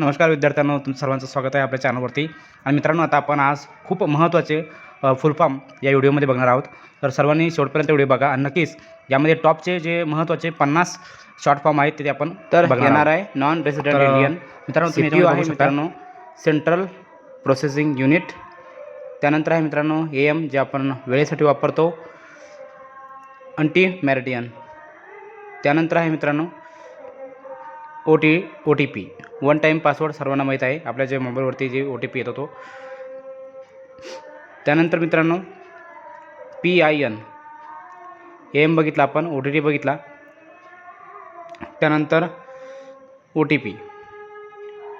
नमस्कार विद्यार्थ्यांनो तुमचं सर्वांचं स्वागत आहे आपल्या चॅनलवरती. आणि मित्रांनो आता आपण आज खूप महत्त्वाचे फुल फॉर्म या व्हिडिओमध्ये बघणार आहोत. तर सर्वांनी शेवटपर्यंत व्हिडिओ बघा आणि नक्कीच यामध्ये टॉपचे जे महत्त्वाचे पन्नास शॉर्ट फॉर्म आहेत ते आपण तर बघणार. आहे नॉन रेसिडेंट इंडियन मित्रांनो तुम्ही आहे. मित्रांनो सेंट्रल प्रोसेसिंग युनिट त्यानंतर आहे मित्रांनो ए एम जे आपण वेळेसाठी वापरतो. अंटी मॅरिडियन त्यानंतर आहे मित्रांनो O T O T P one time password सर्वांना माहीत आहे. आपल्या जे मोबाईलवरती जे ओ टी पी येतो तो. त्यानंतर मित्रांनो P I N A M बघितला आपण ओ टी टी बघितला. त्यानंतर O T P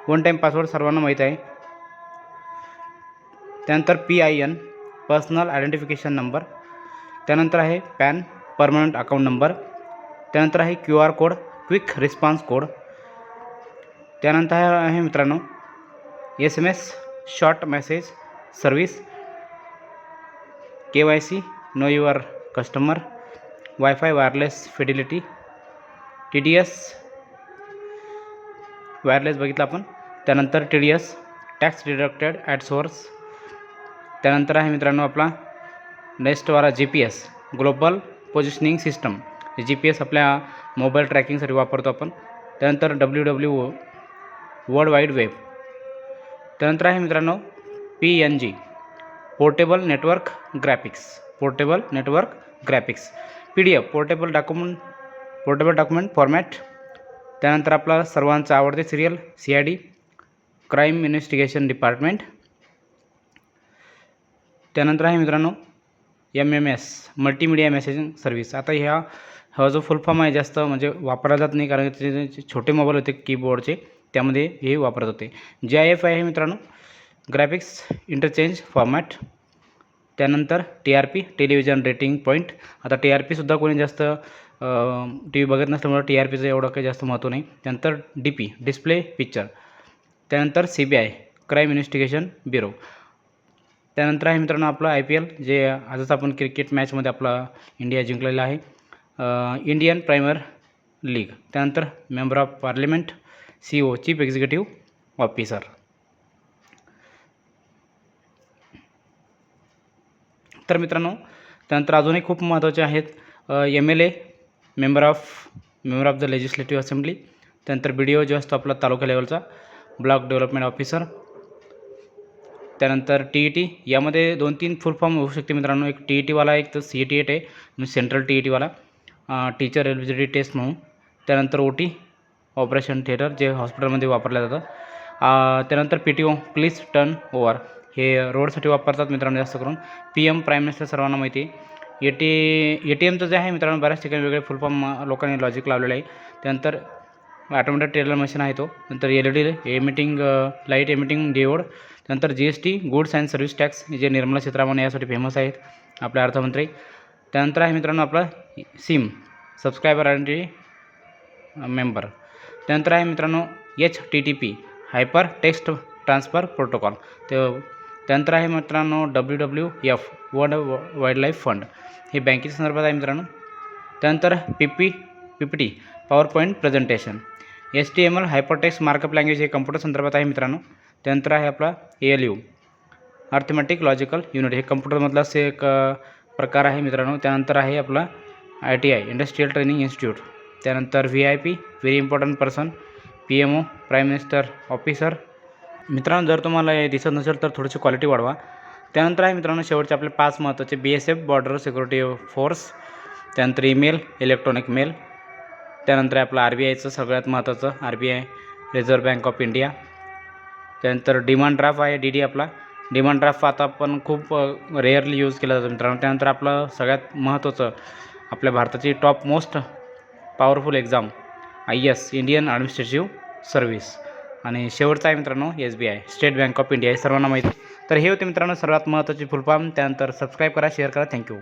one time password सर्वांना माहीत आहे. त्यानंतर P I N personal identification number त्यानंतर आहे पॅन परमनंट अकाउंट नंबर त्यानंतर आहे Q R code quick response code त्यानंतर आहे मित्रांनो S M S short message service K Y C know your customer wifi wireless fidelity T D S wireless बघितलं आपण. त्यानंतर T D S tax deducted at source त्यानंतर आहे मित्रांनो आपला नेक्स्टवाला G P S global positioning system G P S आपल्या mobile ट्रॅकिंगसाठी वापरतो आपण. त्यानंतर W W O world wide web. त्यानंतर आहे मित्रांनो P N G portable network graphics. Portable network graphics. P D F portable document portable document format. त्यानंतर आपला सर्वांचा आवडते serial C I D crime investigation department. त्यानंतर आहे मित्रांनो M M S multimedia messaging service. आता ह्या हा जो फुल फॉर्म आहे जास्त म्हणजे वापरला जात नाही कारण त्याचे छोटे मोबाईल होते कीबोर्डचे त्यामध्ये हे वापरत होते. जे आय एफ आहे मित्रांनो. ग्राफिक्स इंटरचेंज फॉर्मॅट त्यानंतर T R P television rating point आता टी आर पीसुद्धा कोणी जास्त टी व्ही बघत नसल्यामुळे टी आर पीचं एवढं काही जास्त महत्त्व नाही. त्यानंतर डी पी डिस्प्ले पिक्चर त्यानंतर C B I crime investigation bureau त्यानंतर आहे मित्रांनो आपलं आय पी एल जे आजच आपण क्रिकेट मॅचमध्ये आपला इंडिया जिंकलेला आहे. इंडियन प्रायमर लीग त्यानंतर member of parliament C O chief executive officer तर मित्रांनो त्यानंतर अजूनही खूप महत्त्वाचे आहेत M L A member of member of the legislative assembly त्यानंतर बी डी ओ जो असतो आपला तालुका लेवलचा ब्लॉक डेव्हलपमेंट ऑफिसर त्यानंतर टी ई टी यामध्ये दोन तीन फुल फॉर्म होऊ शकते मित्रांनो. एक टी ई टीवाला एक तर सी ई टी एट आहे म्हणजे सेंट्रल टी ई टीवाला टीचर एलिजिबिलिटी टेस्ट म्हणून. त्यानंतर ओ टी ऑपरेशन थिएटर जे हॉस्पिटलमध्ये वापरलं जातं. त्यानंतर P T O please turn over हे रोडसाठी वापरतात मित्रांनो जास्त करून. पी एम प्राईम मिनिस्टर सर्वांना माहिती. आहे ए टी ए टी एमचं जे आहे मित्रांनो बऱ्याच ठिकाणी वेगळे फुल फॉर्म लोकांनी लॉजिक लावलेलं आहे. त्यानंतर ॲटोमॅटिक टेलर मशीन आहे तो. नंतर L E D emitting light emitting diode त्यानंतर G S T goods and service tax जे निर्मला सीतारामन यासाठी फेमस आहेत आपले अर्थमंत्री. त्यानंतर आहे मित्रांनो आपला सिम सबस्क्रायबर आयडेंटिटी मेंबर त्यानंतर आहे मित्रांनो H T T P hyper text transfer protocol ते त्यानंतर आहे मित्रांनो W W F world wild life fund हे बँकेच्या संदर्भात आहे मित्रांनो. त्यानंतर P P P P T power point presentation S T M L hypertext markup language हे कम्प्युटर संदर्भात आहे मित्रांनो. त्यानंतर आहे आपला A L U arithmetic logical unit हे कम्प्युटरमधलाच एक प्रकार आहे मित्रांनो. त्यानंतर आहे आपला I T I industrial training institute त्यानंतर V I P very important person P M O prime minister officer मित्रांनो जर तुम्हाला हे दिसत नसेल तर थोडीशी क्वालिटी वाढवा. त्यानंतर आहे मित्रांनो शेवटचे आपले पाच महत्त्वाचे B S F border security force त्यानंतर ईमेल इलेक्ट्रॉनिक मेल त्यानंतर आहे आपलं आर बी आयचं सगळ्यात महत्त्वाचं R B I reserve bank of India त्यानंतर डिमांड ड्राफ्ट आहे डी डी आपला. डिमांड ड्राफ्ट आता पण खूप रेअरली यूज केला जातो मित्रांनो. त्यानंतर आपलं सगळ्यात महत्त्वाचं आपल्या भारताची top most powerful exam I S Indian administrative service. आणि शेवटचा आहे मित्रांनो S B I state bank of India हे सर्वांना माहिती. तर हे होते मित्रांनो सर्वात महत्त्वाचे फुलफॉर्म. त्यानंतर सबस्क्राईब करा शेअर करा. थँक्यू